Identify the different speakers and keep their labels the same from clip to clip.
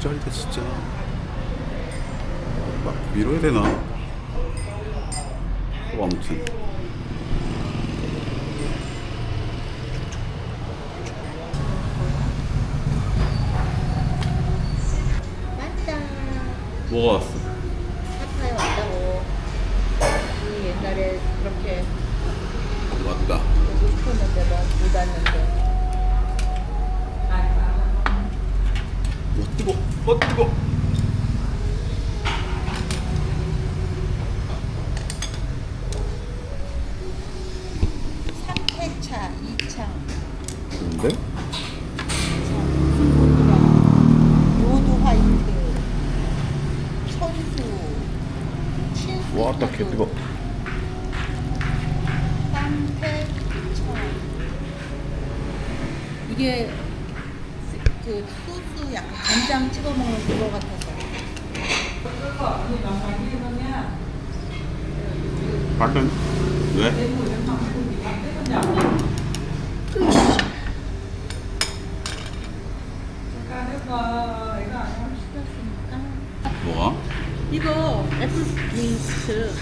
Speaker 1: 지랄이다 진짜 막 밀어야 되나? 뭐 아무튼. 뭐가 왔어?
Speaker 2: 사파에 왔다고. 우리 옛날에 그렇게
Speaker 1: 왔다
Speaker 2: 보고 싶었는데 뭐못 왔는데.
Speaker 1: 어 뜨거 어 뜨거
Speaker 2: 삼태차, 이창,
Speaker 1: 좋은데?
Speaker 2: 요도 화이트, 천수, 친수.
Speaker 1: 와딱 개 뜨거
Speaker 2: 삼태차. 이게 그 소스 약간 간장 찍어 먹는 그거 같아서.
Speaker 1: 발전 왜? 뭐가?
Speaker 2: 이거 애플 민트.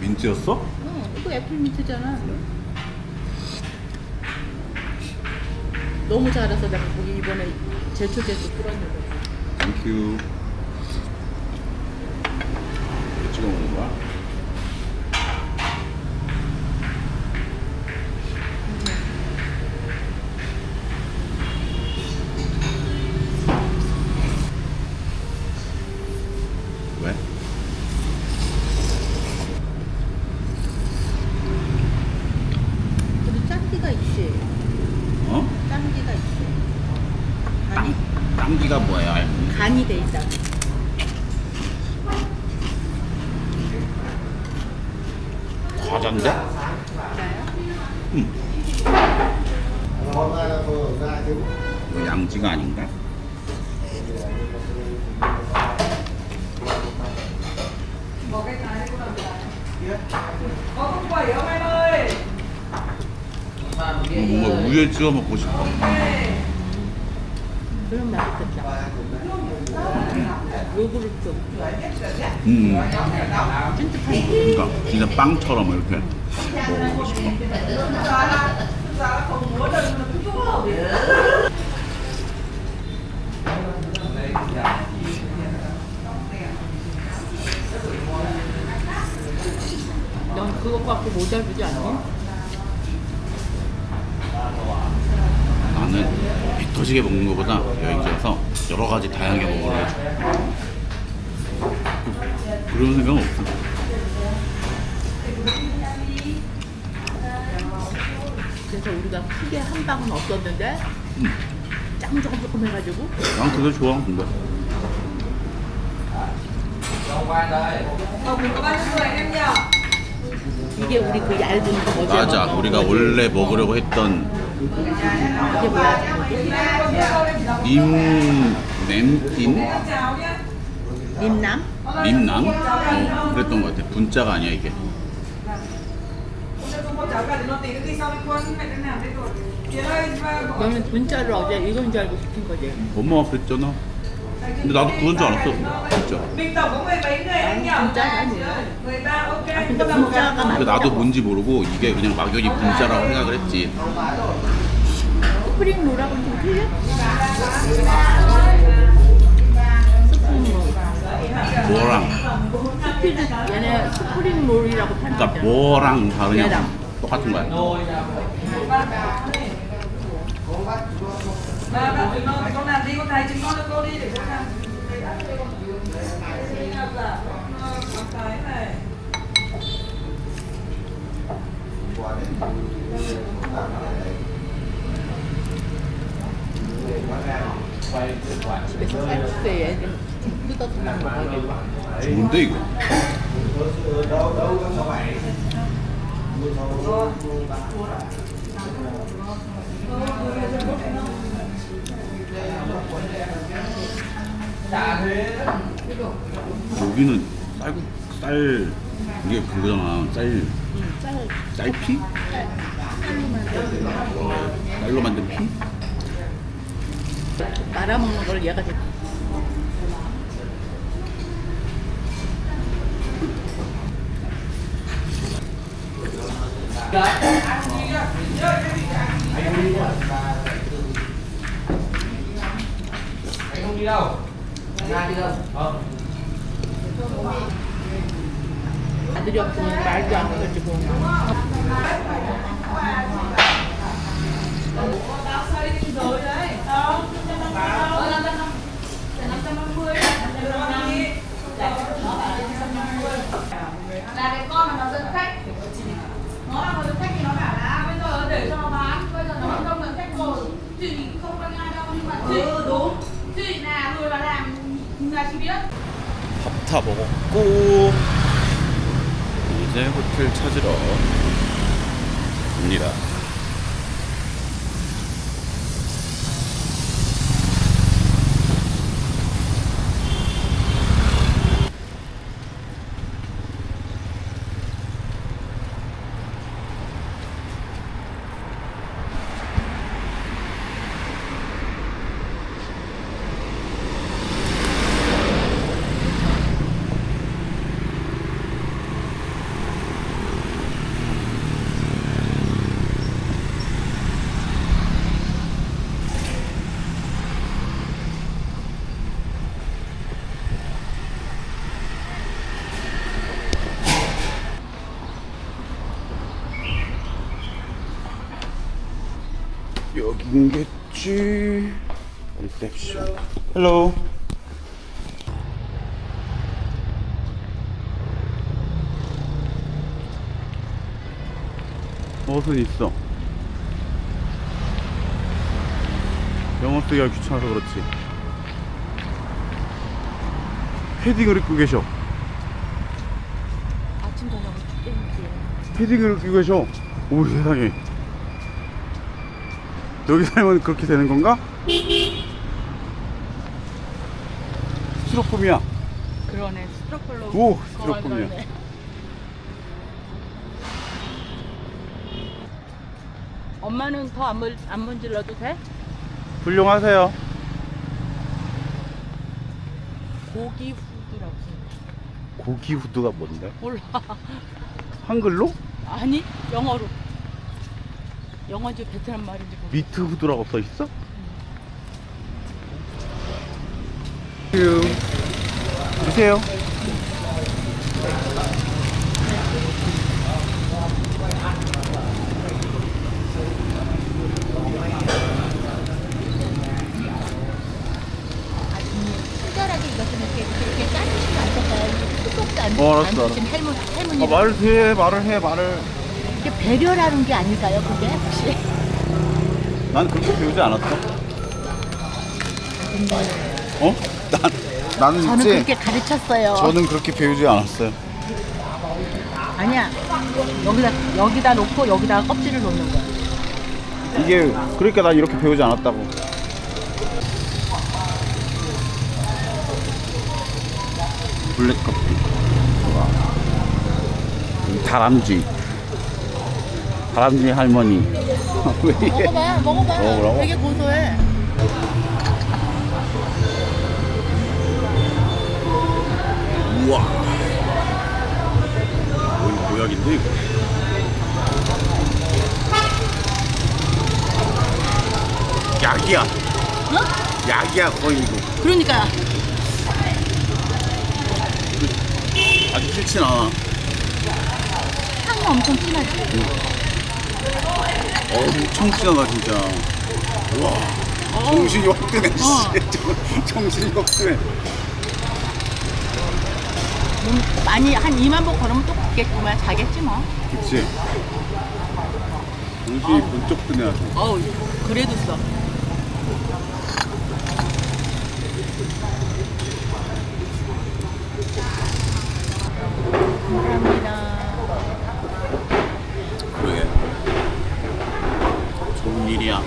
Speaker 1: 민트였어?
Speaker 2: 응, 이거 애플 민트잖아. 너무 잘해서 내가 거기 이번에 제초제도 뿌렸는데.
Speaker 1: 땡큐 이거 찍어 먹는 거야? 왜?
Speaker 2: 그래도 짠기가 있지.
Speaker 1: 어?
Speaker 2: 짠기가 있지. 간이
Speaker 1: 땀기가 뭐야?
Speaker 2: 간이 돼 있다. 맞아요?
Speaker 1: 응. 뭐 양지가 아닌가? 뭔가 우유에 찍어 먹고 싶어.
Speaker 2: 그럼 맛있겠다. 요구르트.
Speaker 1: 음. 그러니까 진짜 빵처럼 이렇게 먹어보고 싶어.
Speaker 2: 넌 그것 갖고 모자르지 않니?
Speaker 1: 나는 배 터지게 먹는 것보다 여행지 와서 여러 가지 다양하게 먹으려고 그런 생각은 없어.
Speaker 2: 그래서 우리가 크게 한 방은 없었는데
Speaker 1: 음.
Speaker 2: 짱 조금 조금 해가지고
Speaker 1: 난 그게 좋아. 근데?
Speaker 2: 이게 우리 그 얇은 거 어제
Speaker 1: 맞아.
Speaker 2: 먹은
Speaker 1: 우리가
Speaker 2: 거지.
Speaker 1: 원래 먹으려고 했던
Speaker 2: 이게 뭐야?
Speaker 1: 님 냄틴
Speaker 2: 님남?
Speaker 1: 님남 어, 그랬던 것 같아. 분자가 아니야 이게.
Speaker 2: 너는 문자를 어제 이건 줄 알고 시킨 거지?
Speaker 1: 엄마가 그랬잖아. 근데 나도 그건 줄 알았어. 진짜.
Speaker 3: Mình tổng có 17 người em nhỉ?
Speaker 2: 진짜 아니에요.
Speaker 3: 13 ok.
Speaker 2: 아, 근데 분자가
Speaker 1: 나도 뭔지 모르고 이게 그냥 막연히 분자라고 생각을 했지.
Speaker 2: 스프링 롤하고 좀 틀려? 스프링 롤.
Speaker 1: 뭐랑
Speaker 2: 스피드 얘네 스프링 롤이라고 파는
Speaker 1: 그러니까 뭐랑 다르냐?
Speaker 2: 얘랑.
Speaker 1: 똑같은 거야.
Speaker 3: Ba, ba, tụi nó, con làm đi, con thầy chúng con cho cô đi để cô làm. Đây là giả, con, con
Speaker 1: 좋은데 이거. 여기는 쌀국 쌀 이게 그거잖아. 쌀 쌀피?
Speaker 2: 쌀로 만든
Speaker 1: 피?
Speaker 2: 말아먹는 걸 얘가 돼.
Speaker 4: Không đi đâu ra đi đâu ờ
Speaker 2: 아들이 없으면 말도 안 해가지고.
Speaker 3: là cái con mà nó dẫn khách
Speaker 1: 밥다 먹었고 이제 호텔 찾으러 갑니다. 여긴겠지. 리셉션. 헬로. 옷은 있어. 영어 쓰기가 귀찮아서 그렇지. 패딩을 입고 계셔.
Speaker 2: 아침 저녁.
Speaker 1: 패딩을 입고 계셔. 오 세상에. 여기 살면 그렇게 되는 건가? 스티로폼이야.
Speaker 2: 그러네. 스트로폴로.
Speaker 1: 오, 스티로폼이야.
Speaker 2: 엄마는 더안 안 문질러도 돼?
Speaker 1: 훌륭하세요.
Speaker 2: 고기 후드라고 써.
Speaker 1: 고기 후드가 뭔데?
Speaker 2: 몰라.
Speaker 1: 한글로?
Speaker 2: 아니 영어로. 영어인지 베트남 말인지 모르.
Speaker 1: 미트 후드라고 써 있어? 주세요.
Speaker 2: 친절하게 이것 좀 이렇게 이렇게 짜주시면 안 될까요? 이게 뚜껑도 안
Speaker 1: 어, 알았어,
Speaker 2: 안
Speaker 1: 알았어.
Speaker 2: 할머니 할머니.
Speaker 1: 아, 말을 해, 말을 해, 말을.
Speaker 2: 이게 배려라는 게 아닐까요? 그게 혹시?
Speaker 1: 난 그렇게 배우지 않았어. 어? 난, 나는
Speaker 2: 저는
Speaker 1: 이제
Speaker 2: 그렇게 가르쳤어요.
Speaker 1: 저는 그렇게 배우지 않았어요.
Speaker 2: 아니야. 여기다 여기다 놓고 여기다 껍질을 놓는 거야.
Speaker 1: 이게 그러니까 난 이렇게 배우지 않았다고. 블랙커피. 다람쥐. 다람쥐 할머니.
Speaker 2: 먹어봐, 먹어봐.
Speaker 1: 먹어보라고?
Speaker 2: 되게 고소해.
Speaker 1: 우와. 거의 보약인데 이거. 약이야.
Speaker 2: 어?
Speaker 1: 약이야 거의 이거.
Speaker 2: 그러니까
Speaker 1: 아주 싫진 않아.
Speaker 2: 향이 엄청 진하지.
Speaker 1: 어, 엄청 진하다 진짜. 와. 정신이 확 드네. 씨. 정- 정신이 확 드네.
Speaker 2: 몸 많이 한 2만 보 걸으면 또 걷겠구만. 자겠지 뭐.
Speaker 1: 그치? 정신이 번쩍 드네 아주.
Speaker 2: 어우, 그래도 써. 감사합니다.
Speaker 1: 그러게. 좋은 일이야.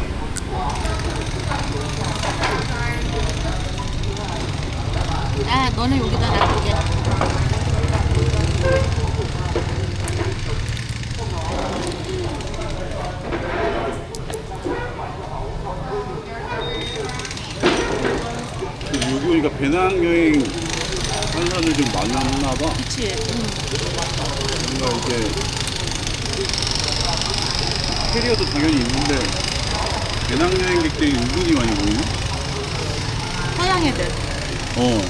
Speaker 2: 아, 너는 여기다 놔두게.
Speaker 1: 여기 오니까 배낭여행 하는 사람들이 좀 많았나 봐.
Speaker 2: 그치. 응.
Speaker 1: 뭔가 이게 캐리어도 당연히 있는데 배낭여행객들이 은근히 많이 보이네.
Speaker 2: 서양 애들.
Speaker 1: 어.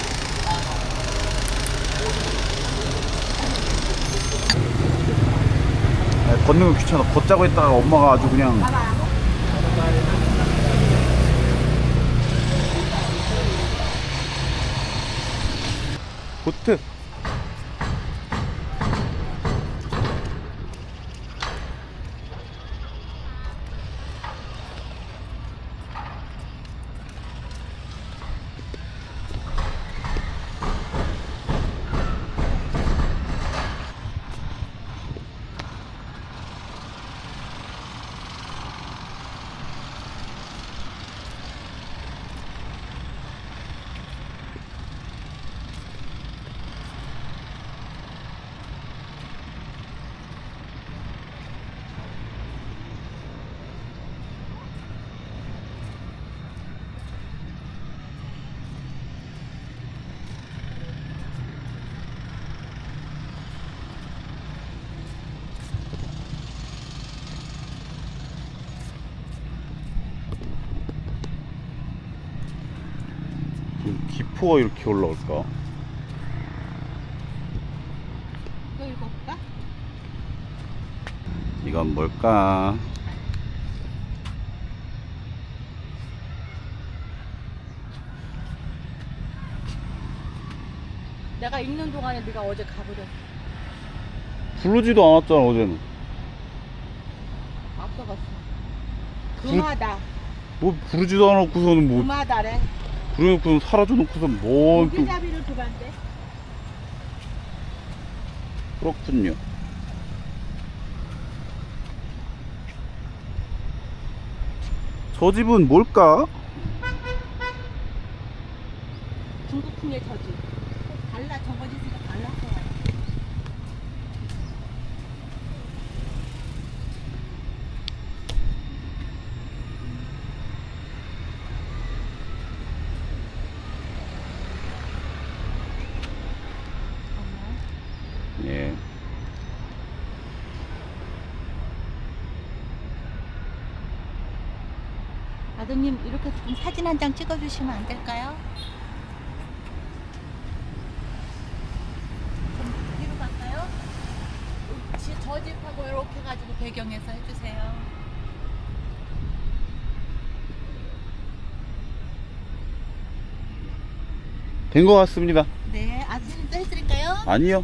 Speaker 1: 아, 걷는 거 귀찮아. 걷자고 했다가 엄마가 아주 그냥. 보트. 기포가 이렇게 올라올까? 이건 뭘까?
Speaker 2: 내가 읽는 동안에 네가 어제 가버렸어.
Speaker 1: 부르지도 않았잖아 어제는.
Speaker 2: 앞서갔어. 금하다.
Speaker 1: 뭐 부르지도 않았고서는 뭐
Speaker 2: 금하다래.
Speaker 1: 부르놓고선 사라져 놓고선 뭔또
Speaker 2: 고기잡이를 두반데.
Speaker 1: 그렇군요. 저 집은 뭘까?
Speaker 2: 중국풍의 저지. 달라 정거지수가 달랐어.
Speaker 1: 예.
Speaker 2: 아드님 이렇게 좀 사진 한 장 찍어주시면 안 될까요? 좀 뒤로 갈까요? 지- 저 집하고 이렇게 가지고 배경에서 해주세요.
Speaker 1: 된 것 같습니다.
Speaker 2: 네, 아드님도 해드릴까요?
Speaker 1: 아니요.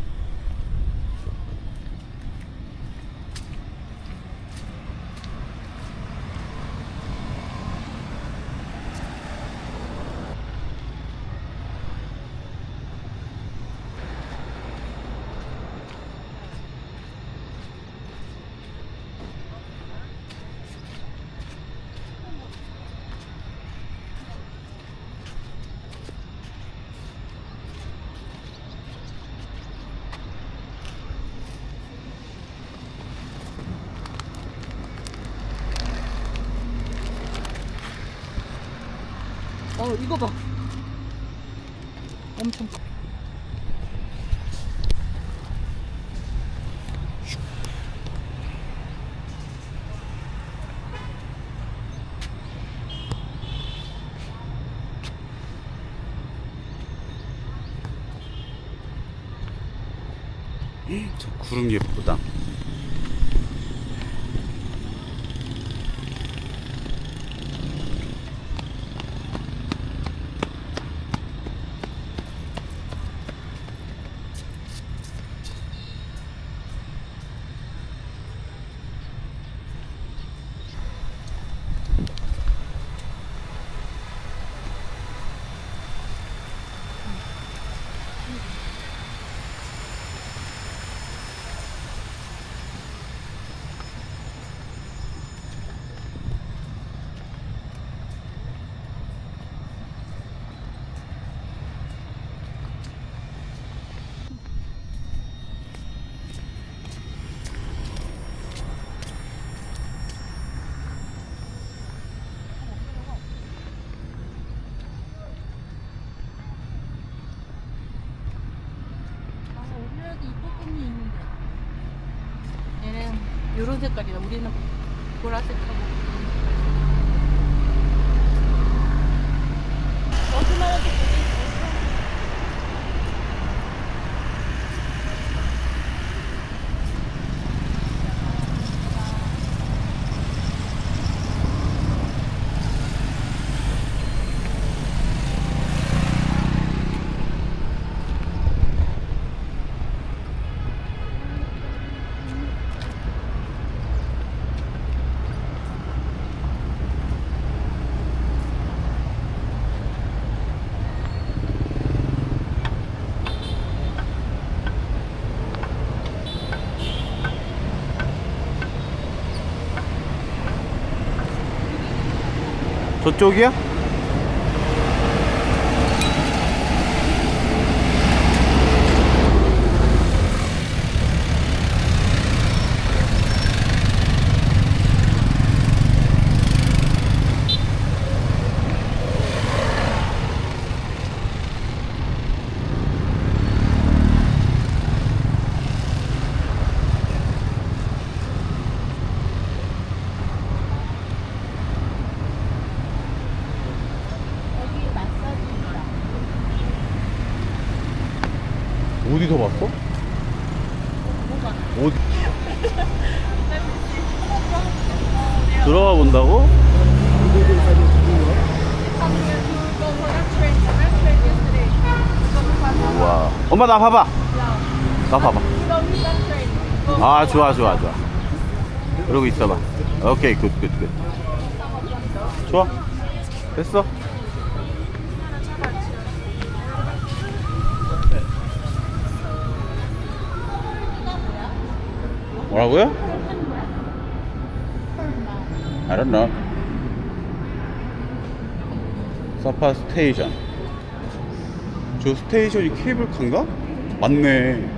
Speaker 2: 어, 이거 봐. 엄청. 커.
Speaker 1: 저 구름 예쁘다.
Speaker 2: 이런 색깔이야. 우리는 보라색하고.
Speaker 1: 저쪽이야?
Speaker 2: 여기 마사지 있다.
Speaker 1: 어디서 봤어? 어디? 들어가 본다고? 와 엄마 나 봐봐 나 봐봐 아 좋아 좋아 좋아 그러고 있어봐 오케이 굿 굿 굿 좋아 됐어 뭐라고요? I don't know. 서파 스테이션. 저 스테이션이 케이블카인가? 맞네.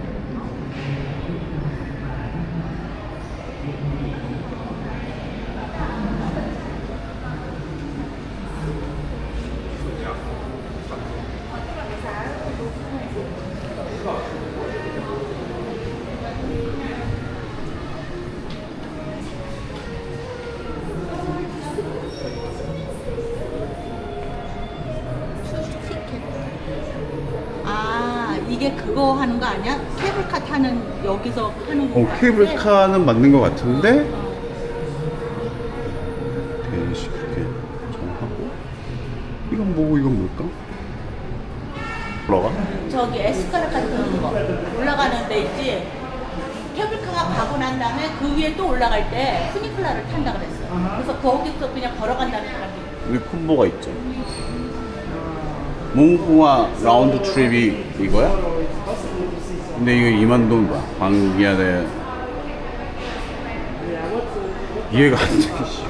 Speaker 2: 이게 그거 하는 거 아니야? 케이블카 타는 여기서 하는 거.
Speaker 1: 어. 케이블카는 맞는 것 같은데? 대시 그렇게 정하고. 이건 뭐고, 이건 뭘까? 올라가?
Speaker 2: 저기 에스카레 같은 거 올라가는 데 있지. 케이블카가 가고 난 다음에 그 위에 또 올라갈 때 푸니클라를 탄다 그랬어. 그래서 거기서 그냥 걸어간다는 사람이.
Speaker 1: 여기 콤보가 있죠. 몽콩아 라운드 트립이 이거야? 근데 이거 2만 돈 봐. 방기야 돼. 이해가 안 돼. 씨.